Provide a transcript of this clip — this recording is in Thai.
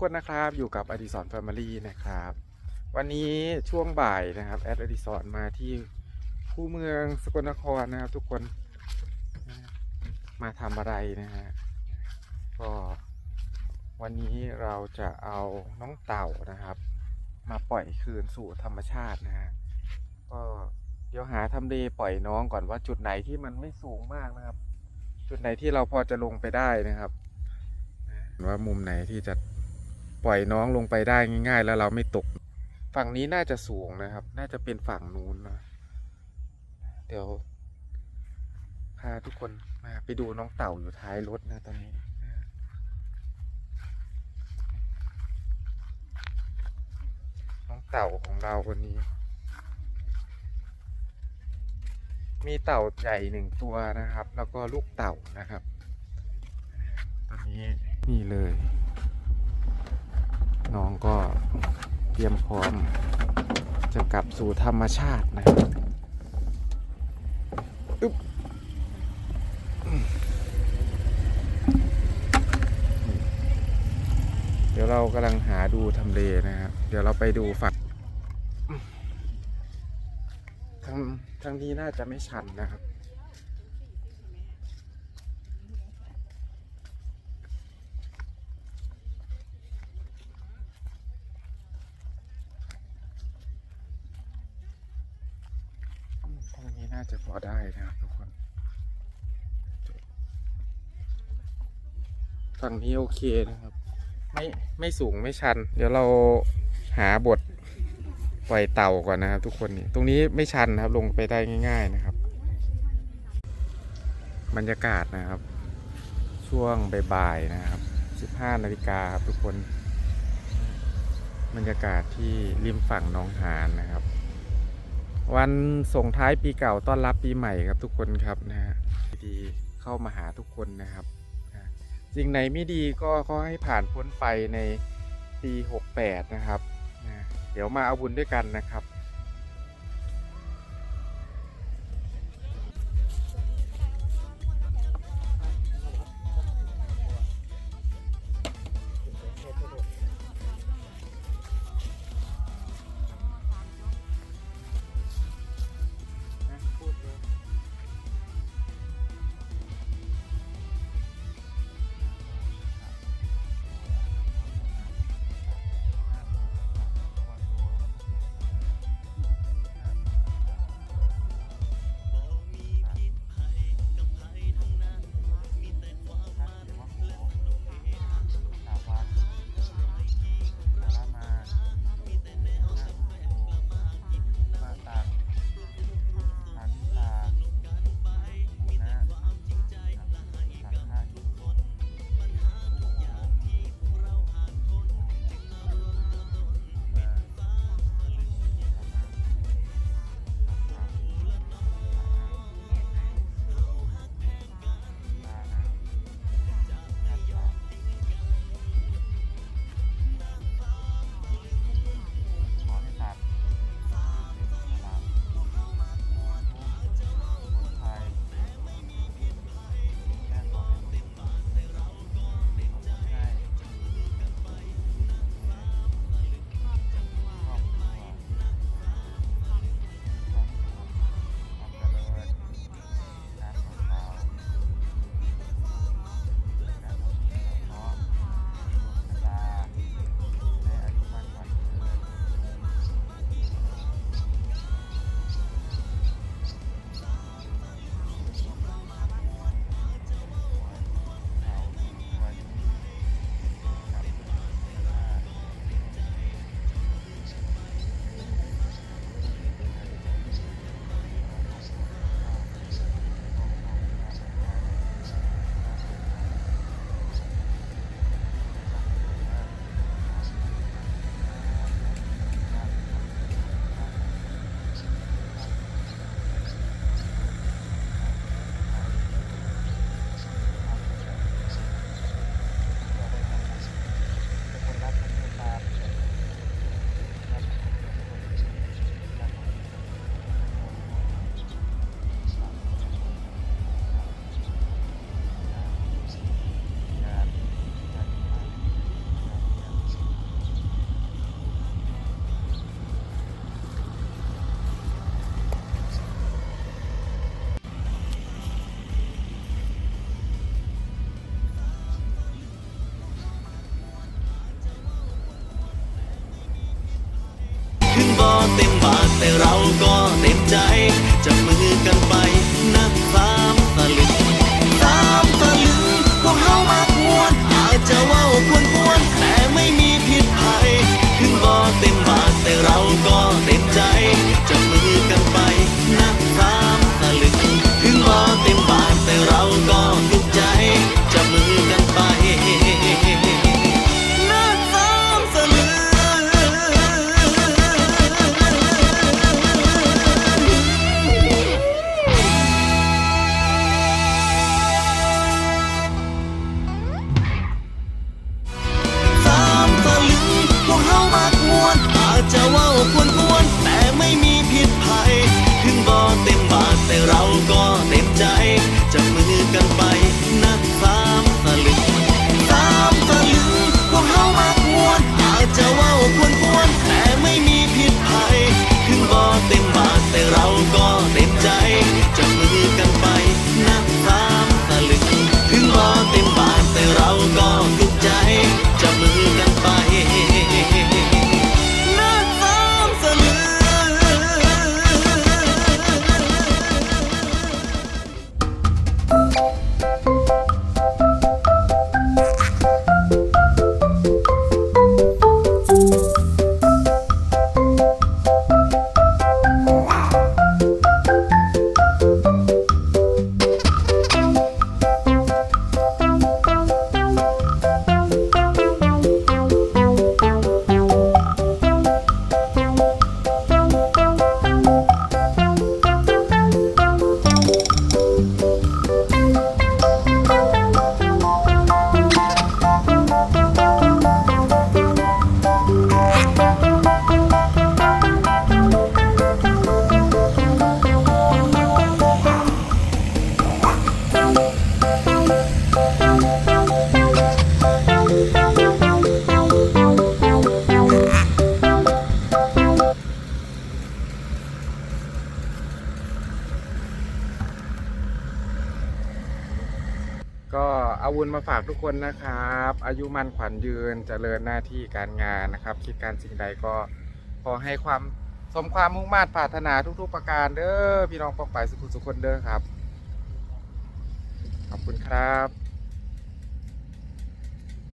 คนนะครับ อยู่กับอดิสรแฟมิลี่นะครับ วันนี้ช่วงบ่ายนะครับแอดอดิสรมาที่ผู้เมืองสกลนครนะครับทุกคนมาทำอะไรนะฮะก็วันนี้เราจะเอาน้องเต่านะครับ มาปล่อยคืนสู่ธรรมชาตินะฮะก็เดี๋ยวหาทำเลปล่อยน้องก่อนว่าจุดไหนที่มันไม่สูงมากนะครับ จุดไหนที่เราพอจะลงไปได้นะครับ ว่ามุมไหนที่จะ ปล่อยน้องลงไปได้ง่ายๆ แล้วเราไม่ตก ฝั่งนี้น่าจะสูงนะครับ น่าจะเป็นฝั่งนู้นนะเดี๋ยว พาทุกคนมาไปดูน้องเต่าอยู่ท้ายรถนะตอนนี้น้องเต่าของเราวันนี้ มีเต่าใหญ่หนึ่งตัวนะครับ แล้วก็ลูกเต่านะครับ ตอนนี้นี่เลย น้องก็เตรียมพร้อมจะกลับสู่ธรรมชาตินะครับอึ๊บเดี๋ยวเรากำลังหาดูทำเลนะครับ เดี๋ยวเราไปดูฝั่งทางทางนี้น่าจะไม่ชันนะครับ ทางนี้น่าจะพอได้นะครับทุกคนฝั่งนี้โอเคนะครับ ไม่ไม่สูงไม่ชัน เดี๋ยวเราหาบทปล่อยเต่าก่อนนะครับทุกคนนี่ตรงนี้ไม่ชันนะครับลงไปได้ง่าย ๆนะครับ บรรยากาศนะครับ ช่วงบ่ายๆนะครับ15นาฬิกาครับทุกคน บรรยากาศที่ริมฝั่งหน้องหานนะครับ วันส่งท้ายปีเก่าต้อนรับปีใหม่ครับทุกคนครับนะฮะดีเข้ามาหาทุกคนนะครับสิ่งไหนไม่ดีก็ขอให้ผ่านพ้นไปในปี 68 นะครับนะเดี๋ยวมาเอาบุญด้วยกันนะครับ 着我。 มาฝากทุกคนนะครับ อายุมันขวัญยืนเจริญหน้าที่การงานนะครับ คิดการสิ่งใดก็ขอให้ความสมความมุ่งมา่ปรารถนาทุก ๆ ประการเด้อพี่น้องปองไปสุขุสุขคนเด้อครับ ขอบคุณครับ